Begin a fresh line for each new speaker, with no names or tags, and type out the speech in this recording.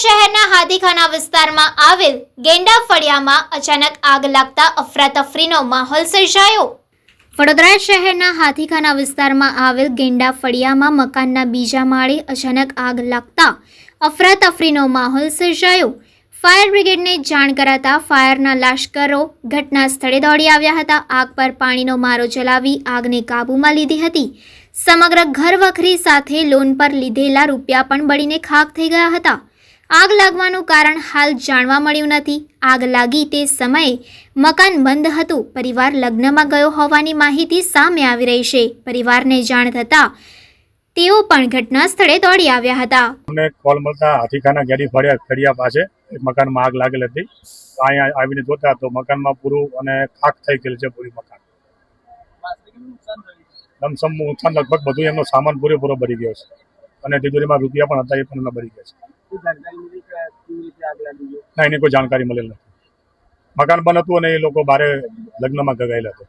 શહેરના હાથીખાના વિસ્તારમાં આવેલ ગેંડા ફળિયામાં અચાનક આગ લાગતા અફરાતફરીનો માહોલ સર્જાયો. વડોદરા શહેરના હાથીખાના વિસ્તારમાં આવેલ ગેંડા ફળિયામાં મકાનના બીજા માળે અચાનક આગ લાગતા અફરાતફરીનો માહોલ સર્જાયો. ફાયર બ્રિગેડને જાણ કરાતા ફાયરના લાશ્કરો ઘટના સ્થળે દોડી આવ્યા હતા. આગ પર પાણીનો મારો ચલાવી આગને કાબૂમાં લીધી હતી. સમગ્ર ઘર વખરી સાથે લોન પર લીધેલા રૂપિયા પણ બળીને ખાક થઈ ગયા હતા. આગ લાગવાનું કારણ હાલ જાણવા મળ્યું નથી. આગ લાગી તે સમયે મકાન બંધ હતું. પરિવાર લગ્નમાં ગયો હોવાની માહિતી સામે આવી રહી છે. પરિવારને જાણ થતાં તેઓ પણ ઘટના સ્થળે દોડી આવ્યા હતા.
અમને કોલ મળતા હાથીખાના ગેડી ફળિયા ફળિયા પાસે. એક મકાનમાં આગ લાગેલ હતી. અહીંયા આવીને જોતા તો મકાનમાં પૂરું અને ખાખ થઈ ગયેલું છે પૂરી મકાન. લમસમ નુકસાન લગભગ બધું એમનો સામાન પૂરેપૂરો ભરી ગયો છે. અને તિજોરીમાં રૂપિયા પણ હતા એ પણ ભરી ગયા છે. ના, એની કોઈ જાણકારી મળેલ નથી. મકાન બંધ હતું અને એ લોકો બારે લગ્નમાં ગયેલા હતા.